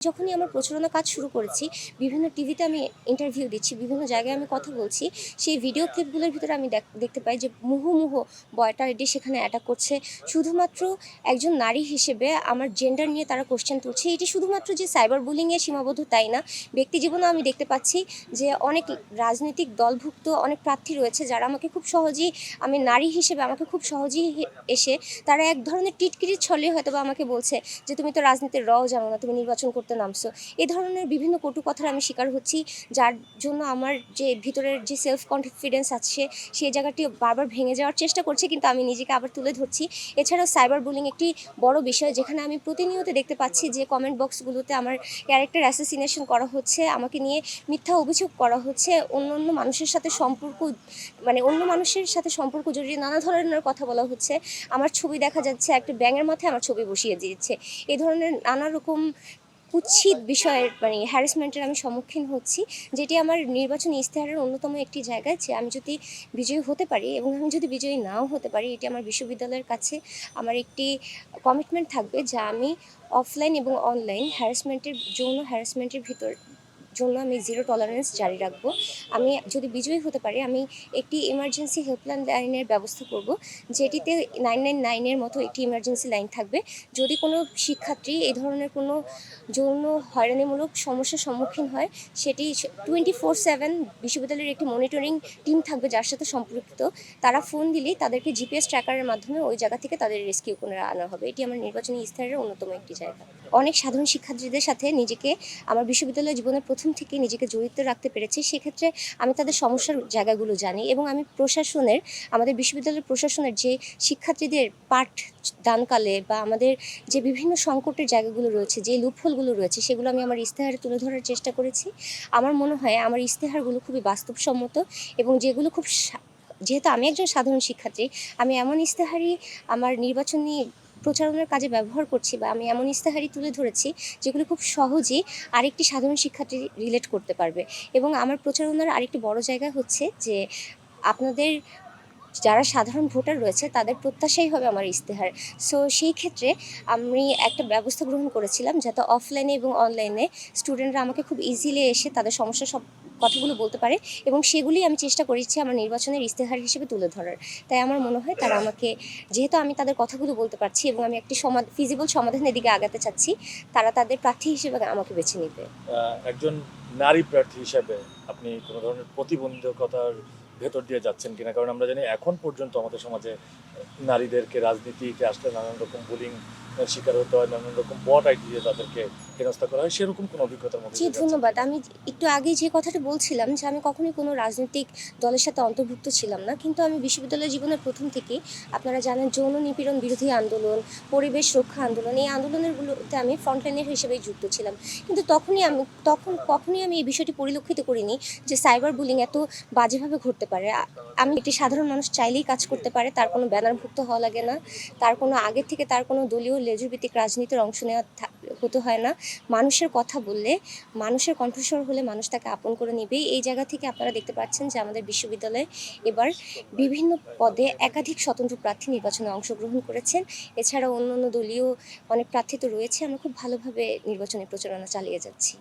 যখনই আমার প্রচারণা কাজ শুরু করেছি, বিভিন্ন টিভিতে আমি ইন্টারভিউ দিচ্ছি, বিভিন্ন জায়গায় আমি কথা বলছি, সেই ভিডিও ক্লিপগুলোর ভিতরে আমি দেখ- দেখতে পাই যে মুহুমুহু বয়টা এটি সেখানে অ্যাটাক করছে। শুধুমাত্র একজন নারী হিসেবে আমার জেন্ডার নিয়ে তারা কোশ্চেন তুলছে। এটি শুধুমাত্র যে সাইবার বুলিংয়ে সীমাবদ্ধ তাই না। ব্যক্তি জীবনে আমি দেখতে পাচ্ছি যে অনেক রাজনৈতিক দলভুক্ত অনেক প্রার্থী রয়েছে যারা আমাকে খুব সহজেই, আমি নারী হিসেবে আমাকে খুব সহজেই এসে তারা এক ধরনের টিটকিরির ছলে হয়তো বা আমাকে বলছে যে, তুমি তো রাজনীতির রও জানো না, তুমি নির্বাচন করতে নামছো এই ধরনের বিভিন্ন কটু কথার আমি শিকার হচ্ছি, যার জন্য আমার যে ভিতরের যে সেলফ কনফিডেন্স আছে সেই জায়গাটি বারবার ভেঙে যাওয়ার চেষ্টা করছে, কিন্তু আমি নিজেকে আবার তুলে ধরছি। এছাড়াও সাইবার বুলিং একটি বড় বিষয়, যেখানে আমি প্রতিনিয়ত দেখতে পাচ্ছি যে কমেন্ট বক্সগুলোতে আমার ক্যারেক্টার অ্যাসোসিনেশন করা হচ্ছে, আমাকে নিয়ে মিথ্যা অভিযোগ করা হচ্ছে অন্য অন্য মানুষের সাথে সম্পর্ক মানে অন্য মানুষের সাথে সম্পর্ক জড়িয়ে নানা ধরনের কথা বলা হচ্ছে। আমার ছবি দেখা যাচ্ছে, একটা ব্যাঙের মাথায় আমার ছবি বসিয়ে দিয়েছে। এই ধরনের নানা রকম কুৎসিত বিষয়ের মানে হ্যারাসমেন্টের আমি সম্মুখীন হচ্ছি, যেটি আমার নির্বাচনী ইশতেহারের অন্যতম একটি জায়গা যে আমি যদি বিজয়ী হতে পারি এবং আমি যদি বিজয়ী নাও হতে পারি, এটি আমার বিশ্ববিদ্যালয়ের কাছে আমার একটি কমিটমেন্ট থাকবে যা আমি অফলাইন এবং অনলাইন হ্যারাসমেন্টের যৌন হ্যারাসমেন্টের ভিতর জন্য আমি জিরো টলারেন্স জারি রাখব। আমি যদি বিজয়ী হতে পারি, আমি একটি ইমার্জেন্সি হেল্পলাইন লাইনের ব্যবস্থা করব, যেটিতে নাইন নাইন নাইনের মতো একটি ইমার্জেন্সি লাইন থাকবে। যদি কোনো শিক্ষার্থী এই ধরনের কোনো যৌন হয়রানিমূলক সমস্যার সম্মুখীন হয়, সেটি টোয়েন্টি ফোর সেভেন বিশ্ববিদ্যালয়ের একটি মনিটরিং টিম থাকবে যার সাথে সম্পর্কিত। তারা ফোন দিলেই তাদেরকে জিপিএস ট্র্যাকারের মাধ্যমে ওই জায়গা থেকে তাদের রেস্কিউ করে আনা হবে। এটি আমার নির্বাচনী ইস্তাহারের অন্যতম একটি জায়গা। অনেক সাধারণ শিক্ষার্থীদের সাথে নিজেকে আমার বিশ্ববিদ্যালয় জীবনের প্রথম থেকে নিজেকে জড়িত রাখতে পেরেছি, সেক্ষেত্রে আমি তাদের সমস্যার জায়গাগুলো জানি এবং আমি প্রশাসনের, আমাদের বিশ্ববিদ্যালয়ের প্রশাসনের যে শিক্ষার্থীদের পাঠ দানকালে বা আমাদের যে বিভিন্ন সংকটের জায়গাগুলো রয়েছে, যে লুপহোলগুলো রয়েছে, সেগুলো আমি আমার ইস্তেহারে তুলে ধরার চেষ্টা করেছি। আমার মনে হয় আমার ইস্তেহারগুলো খুবই বাস্তবসম্মত এবং যেগুলো খুব যেহেতু আমি একজন সাধারণ শিক্ষার্থী, আমি এমন ইস্তেহারই আমার নির্বাচনী প্রচারণার কাজে ব্যবহার করছি বা আমি এমন ইস্তেহারই তুলে ধরেছি যেগুলো খুব সহজেই আরেকটি সাধারণ শিক্ষার্থী রিলেট করতে পারবে। এবং আমার প্রচারণার আরেকটি বড় জায়গা হচ্ছে যে আপনাদের যারা সাধারণ ভোটার রয়েছে তাদের প্রত্যাশাই হবে আমার ইস্তেহার সো সেই ক্ষেত্রে আমি একটা ব্যবস্থা গ্রহণ করেছিলাম যাতে অফলাইনে এবং অনলাইনে স্টুডেন্টরা আমাকে খুব ইজিলি এসে তাদের সমস্যা সব কথাগুলো বলতে পারে এবং সেগুলি আমি চেষ্টা করেছি আমার নির্বাচনের ইস্তেহার হিসেবে তুলে ধরার। তাই আমার মনে হয় তারা আমাকে, যেহেতু আমি তাদের কথাগুলো বলতে পারছি এবং আমি একটি সমাধ ফিজিবল সমাধানের দিকে আগাতে চাচ্ছি, তারা তাদের প্রার্থী হিসেবে আমাকে বেছে নেবে। একজন নারী প্রার্থী হিসেবে আপনি কোনো ধরনের প্রতিবন্ধকতার ভেতর দিয়ে যাচ্ছেন কিনা? কারণ আমরা জানি এখন পর্যন্ত আমাদের সমাজে নারীদেরকে রাজনীতিতে আসলে নানান রকম বুলিং শিকার হতে হয়, নানান রকম বট আইডি দিয়ে তাদেরকে হেনস্থা করা হয় সেরকম কোনো অভিজ্ঞতার মধ্যে জি ধন্যবাদ। আমি একটু আগে যে কথাটা বলছিলাম যে আমি কখনোই কোনো রাজনৈতিক দলের সাথে অন্তর্ভুক্ত ছিলাম না কিন্তু আমি বিশ্ববিদ্যালয় জীবনের প্রথম থেকেই আপনারা জানেন যৌন নিপীড়ন বিরোধী আন্দোলন পরিবেশ রক্ষা আন্দোলন এই আন্দোলনেরগুলোতে আমি ফ্রন্টলাইনের হিসেবেই যুক্ত ছিলাম। কিন্তু তখনই আমি তখন কখনোই আমি এই বিষয়টি পরিলক্ষিত করিনি যে সাইবার বুলিং এত বাজেভাবে ঘটতে পারে। আমি একটি সাধারণ মানুষ চাইলেই কাজ করতে পারে তার কোনো ব্যানারভুক্ত হওয়া লাগে না তার কোনো আগের থেকে তার কোনো দলীয় লেজুরভিত্তিক রাজনীতির অংশ নেওয়া হতে হয় না। মানুষের কথা বললে, মানুষের কণ্ঠস্বর হলে মানুষ তাকে আপন করে নেবে। এই জায়গা থেকে আপনারা দেখতে পাচ্ছেন যে আমাদের বিশ্ববিদ্যালয়ে এবার বিভিন্ন পদে একাধিক স্বতন্ত্র প্রার্থী নির্বাচনে অংশগ্রহণ করেছেন। এছাড়া অন্য অন্য দলীয় অনেক প্রার্থী তো রয়েছে। আমরা খুব ভালোভাবে নির্বাচনী প্রচারণা চালিয়ে যাচ্ছি।